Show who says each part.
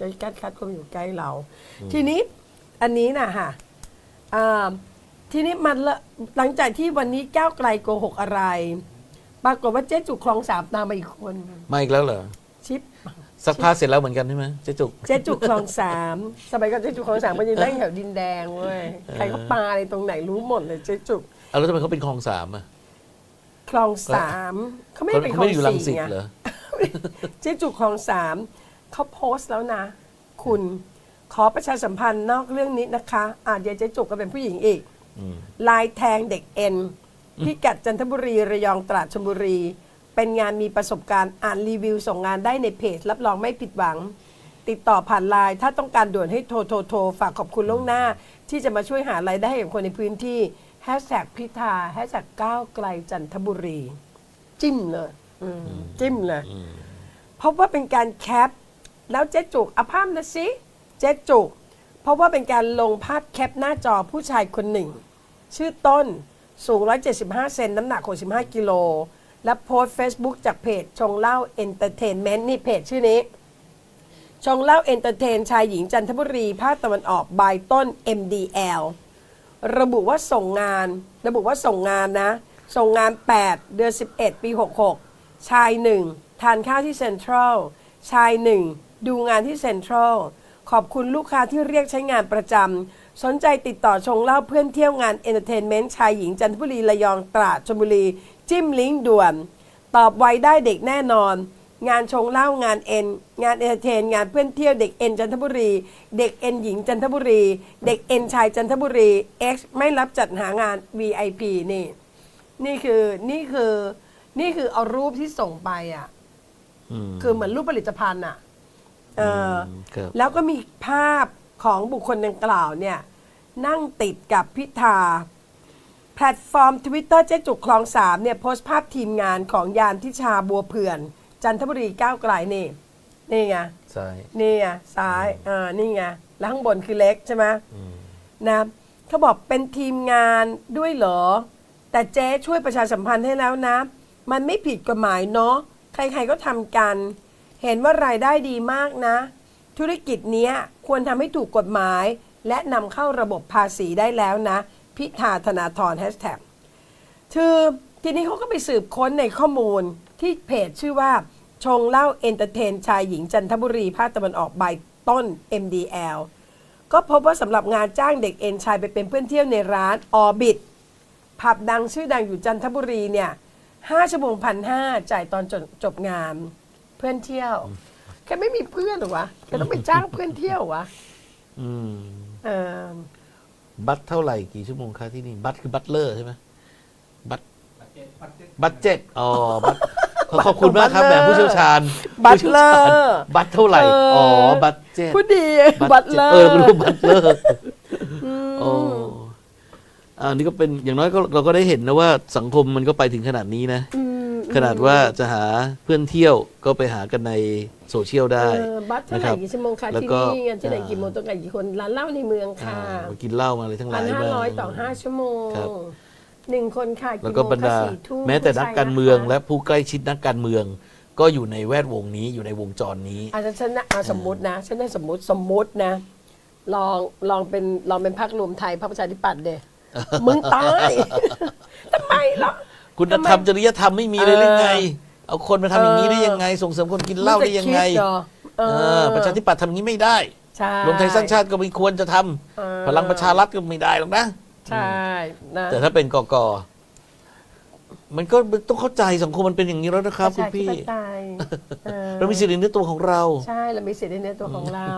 Speaker 1: จะกัดคัดความอยู่ใกล้เรา ทีนี้อันนี้นะค่ะอ่าทีนี้มันละหลังจากที่วันนี้ก้าวไกลโกหกอะไร ปรากฏว่าเจ๊จุกคลองสามตามมาอีกคน
Speaker 2: มาอีกแล้วเหรอ
Speaker 1: ชิป
Speaker 2: ซักผ้าเสร็จแล้วเหมือนกันใช่ไหมเจ๊จุก
Speaker 1: เจ๊จุกคลองสามสมัยก่อนเจ๊จุกคลองสามมันยังนั่งแถวดินแดงเว้ยใครก็ปาอะไรตรงไหนรู้หมดเลยเจ๊จุก
Speaker 2: เอาแล้วทำไมเขาเป็นคลองสามอะ
Speaker 1: คลองสามเขาไม่
Speaker 2: เขา
Speaker 1: ได้เป็นค
Speaker 2: เขา
Speaker 1: ลอ
Speaker 2: ไม่
Speaker 1: ง
Speaker 2: ได้อยู่รังสิ
Speaker 1: สี่
Speaker 2: ต
Speaker 1: ไง
Speaker 2: เหรอ
Speaker 1: เจ๊จุกคลองสาม เขาโพสต์แล้วนะ คุณขอประชาสัมพันธ์นอกเรื่องนี้นะคะอ่าเดี๋ยวเจ๊จุกก็เป็นผู้หญิงอีก
Speaker 2: อืม
Speaker 1: ลายแทงเด็กเอ็นพิกัดจันทบุรีระยองตราดชลบุรี เป็นงานมีประสบการณ์อ่านรีวิวส่งงานได้ในเพจ รับรองไม่ผิดหวัง ติดต่อผ่านไลน์ถ้าต้องการด่วนให้โทรโทรโทรฝากขอบคุณล่วงหน้า ที่จะมาช่วยหารายได้ให้กับคนในพื้นที่แฮชแท็กพิธาแฮชแท็กก้าวไกลจันทบุรี จิ้มเลยอืมจิ้มเลย
Speaker 2: อืม
Speaker 1: เพราะว่าเป็นการแคป แล้วเจ๊จุกเอาภาพนะสิเจ๊จุกเพราะว่าเป็นการลงภาพแคปหน้าจอผู้ชายคนหนึ่ง ชื่อต้นสูง 175 เซนน้ำหนัก 65 กิโล และโพสต์ Facebook จากเพจชงเล้าเอนเตอร์เทนเมนต์นี่เพจชื่อนี้ ชงเล้าเอนเตอร์เทนชายหญิงจันทบุรี ภาคตะวันออกบายต้น MDL ระบุว่าส่งงาน ระบุว่าส่งงานนะ ส่งงาน 8 เดือน 11 ปี 66 ชาย 1 ทานข้าวที่เซ็นทรัล ชาย 1 ดูงานที่เซ็นทรัลขอบคุณลูกค้าที่เรียกใช้งานประจำ สนใจติดต่อชงเหล้าเพื่อนเที่ยวงานเอนเตอร์เทนเมนต์ชายหญิงจันทบุรีระยองตราดชลบุรี จิ้มลิงก์ด่วน ตอบไวได้เด็กแน่นอน งานชงเหล้างานเอ็น งานเอนเตอร์เทน งานเพื่อนเที่ยวเด็กเอ็นจันทบุรี เด็กเอ็นหญิงจันทบุรี เด็กเอ็นชายจันทบุรี X ไม่รับจัดหางาน VIP นี่ นี่คือนี่คือนี่คือเอารูปที่ส่งไปอะ คือเหมือนรูปผลิตภัณฑ์อะเอออ
Speaker 2: ครับ
Speaker 1: แล้วก็มีภาพของบุคคลดังกล่าวเนี่ย นั่งติดกับพิธา แพลตฟอร์ม Twitter เจ๊จุกคลองสามเนี่ย โพสต์ภาพทีมงานของยานทิชาบัวเผื่อน จันทบุรีก้าวไกลนี่ นี่ไง
Speaker 2: ใช่
Speaker 1: นี่ไงซ้ายอ่านี่ไง แล้วข้างบนคือเล็กใช่ไหม
Speaker 2: อืม
Speaker 1: นะเขาบอกเป็นทีมงานด้วยเหรอ แต่เจ๊ช่วยประชาสัมพันธ์ให้แล้วนะ มันไม่ผิดกฎหมายเนาะ ใครๆก็ทำกัน เห็นว่ารายได้ดีมากนะ ธุรกิจนี้ควรทำให้ถูกกฎหมาย และนำเข้าระบบภาษีได้แล้วนะ พิธาธนาธรแฮชแท็กคือทีนี้เขาก็ไปสืบค้นในข้อมูลที่เพจชื่อว่า ชงเล้าเอนเตอร์เทนชายหญิงจันทบุรีภาคตะวันออกใบต้น MDL ก็พบว่าสำหรับงานจ้างเด็กเอ็นชายไปเป็นเพื่อนเที่ยวในร้านออบิทผับดังชื่อดังอยู่จันทบุรีเนี่ย ห้าชั่วโมงพันห้าจ่ายตอนจบจบงาน เพื่อนเที่ยว แกไม่มีเพื่อนเหรอวะแกต้องไปจ้างเพื่อนเที่ยววะ
Speaker 2: อืม
Speaker 1: เออ
Speaker 2: บัตรเท่าไหร่กี่ชั่วโมงคะที่นี่ บัตรคือบัตเลอร์ใช่ไหมบัตรบัตเจ็ตอ๋อบัตรขอขอบคุณมากครับ
Speaker 1: บั
Speaker 2: แห
Speaker 1: ต
Speaker 2: ม
Speaker 1: ร
Speaker 2: ผู้เชี่ยวชาญ
Speaker 1: บัต
Speaker 2: ผู้
Speaker 1: เล
Speaker 2: ชี่
Speaker 1: อ
Speaker 2: ยว
Speaker 1: ร์
Speaker 2: ชาญบัตรเท่าไหร่ อ๋อ บัตเจ็ต
Speaker 1: พูดดี
Speaker 2: บั
Speaker 1: บั
Speaker 2: ต
Speaker 1: ต
Speaker 2: ร
Speaker 1: เลอ
Speaker 2: เออ
Speaker 1: ร์
Speaker 2: รู้บัตเลอร์โอ้ อันนี้ก็เป็นอย่างน้อยก็เราก็ได้เห็นนะว่าสังคมมันก็ไปถึงขนาดนี้นะขนาดว่าจะหาเพื่อนเที่ยวก็ไปหากันในโซเชียลได้
Speaker 1: เออบัตรเท่าไหร่
Speaker 2: นะครับ
Speaker 1: กี่ชั่วโมงคะ
Speaker 2: แล้ว
Speaker 1: ที่
Speaker 2: ก็
Speaker 1: นี่งานที่ไหน
Speaker 2: อ่า
Speaker 1: กี่โมงตรงไหนกี่คนร้านเหล้าในเมืองค่ะ
Speaker 2: อ่ามากินเหล้ามาอะไรทั้งห
Speaker 1: พั
Speaker 2: ลานย
Speaker 1: ห้า
Speaker 2: บ้าง
Speaker 1: ร้อยต่อห้าชั่วโมง
Speaker 2: ครับ
Speaker 1: หนึ่งคนค่ะ
Speaker 2: แล้ว
Speaker 1: กี่
Speaker 2: ก็
Speaker 1: โมง
Speaker 2: บรรดา
Speaker 1: คะสี่ทุ่ม
Speaker 2: แม้แต่นักการเมือง
Speaker 1: ผู้ชาย
Speaker 2: และผู้ใกล้ชิดนักการเมือง ก็อยู่ในแวดวงนี้อยู่ในวงจรนี้
Speaker 1: อาจจะฉันนะเอาสมมตินะฉันได้สมมติสมมตินะ ลองลองเป็นลองเป็นพรรครวมไทยพรรคประชาธิปัตย์เด มึงตายทำไมล่ะ
Speaker 2: คุณธรรมจริยธรรมไม่มีเลยหรือไง เอาคนมาทำอย่างนี้ได้ยังไง ส่งเสริมคนกินเหล้าได้ยังไง
Speaker 1: มึจะคิดเหรอเอ
Speaker 2: เอ
Speaker 1: อ
Speaker 2: อประชาธิปัตย์ทำอย่างนี้ไม่ได้
Speaker 1: ใช่
Speaker 2: รวมไทยสร้างชาติก็ไม่ควรจะทำ
Speaker 1: เออ
Speaker 2: พลังประชารัฐก็ไม่ได้หรอกนะ
Speaker 1: ใช่นะ
Speaker 2: แต่ถ้าเป็นกกมันก็ต้องเข้าใจสังคมมันเป็นอย่างนี้แล้วนะครับคุณพี่
Speaker 1: ประชาธิปไตยเออ
Speaker 2: เรามีสิทธิ์ในตัวของเรา
Speaker 1: ใช่เรามีสิทธิ์ในตัวของเรา